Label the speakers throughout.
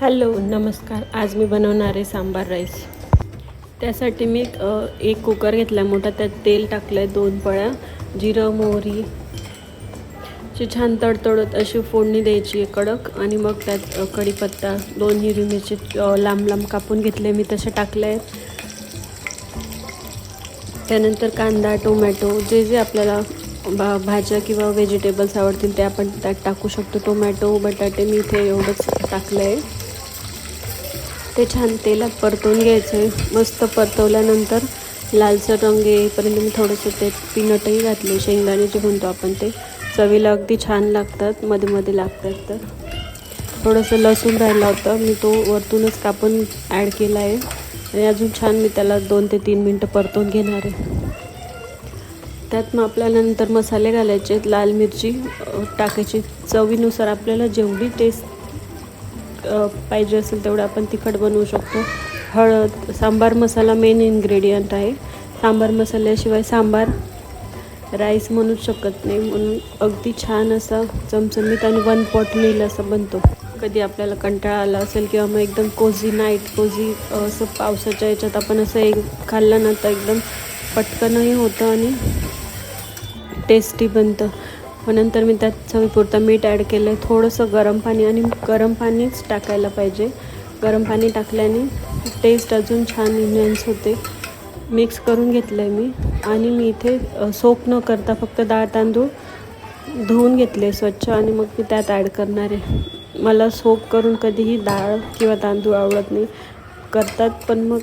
Speaker 1: Hello नमस्कार. आज मी बनवणार आहे सांबार राईस. त्यासाठी मी एक कुकर घेतला मोठा त्यात तेल टाकलं आहे दोन पळ्या जिरं मोहरी ची छान तडतडत अशी फोडणी द्यायची आहे कडक. आणि मग त्यात कढीपत्ता दोन हिरवी मिरची लांब लांब कापून घेतले मी तसे टाकले आहेत त्यानंतर कांदा टोमॅटो जे जे आपल्याला भा भाज्या किंवा व्हेजिटेबल्स आवडतील ते आपण त्यात टाकू शकतो. टोमॅटो बटाटे मी इथे एवढंच टाकलं आहे ते छान तेलात परतवून घ्यायचं आहे मस्त परतवल्यानंतर लालसर रंग येईपर्यंत मी थोडंसं ते पीनटही घातले. शेंगदाणे जे म्हणतो आपण ते. चवीला अगदी छान लागतात. मध्ये मध्ये लागतात तर. थोडंसं लसूण राहिला होता. मी तो वरतूनच कापून ॲड केला आहे. आणि अजून छान मी त्याला दोन ते तीन मिनटं परतवून घेणार आहे. त्यात मग आपल्याला नंतर मसाले घालायचे आहेत. लाल मिरची टाकायची. चवीनुसार आपल्याला जेवढी टेस्ट पाहिजे असेल तेवढं आपण तिखट बनवू शकतो. हळद सांबार मसाला मेन इन्ग्रेडियंट आहे. सांबार मसाल्याशिवाय सांबार राईस म्हणूच शकत नाही. म्हणून अगदी छान असा चमचमीत आणि वन पॉट मिल असा बनतो. कधी आपल्याला कंटाळा आला असेल किंवा मग एकदम कोझी नाईट कोझी असं पावसाच्या याच्यात आपण असं एक खाल्लं ना तर एकदम पटकनही होतं आणि टेस्टी बनतं. मग नंतर मी त्यात चवीपुरतं मीठ ॲड केलं. आहे थोडंसं गरम पाणी आणि गरम पाणीच टाकायला पाहिजे. गरम पाणी टाकल्याने टेस्ट अजून छान इन्हॅन्स होते. मिक्स करून घेतलं आहे मी. आणि मी इथे सोप न करता फक्त डाळ तांदूळ धुवून घेतले स्वच्छ आणि मग मी त्यात ॲड करणार आहे. मला सोप करून कधीही डाळ किंवा तांदूळ आवडत नाही. करतात पण मग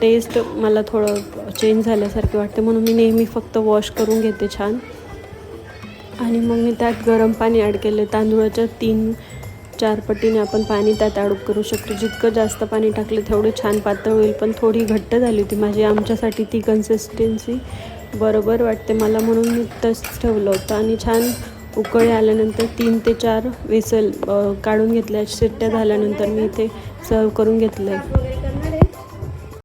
Speaker 1: टेस्ट मला थोडं चेंज झाल्यासारखे वाटते. म्हणून मी नेहमी फक्त वॉश करून घेते छान. आणि मग मी त्यात गरम पाणी ॲड केले तांदूळाच्या तीन चार पटीने आपण पाणी त्यात ॲड करू शकतो. जितकं जास्त पाणी टाकलं तेवढं छान पातळ होईल पण थोडी घट्ट झाली होती. माझी आमच्यासाठी ती कन्सिस्टन्सी बरोबर वाटते मला म्हणून मी तसंच ठेवलं होतं. आणि छान उकळी आल्यानंतर तीन ते चार विसल काढून घेतल्या. शिट्ट्या झाल्यानंतर मी इथे सर्व करून घेतलं आहे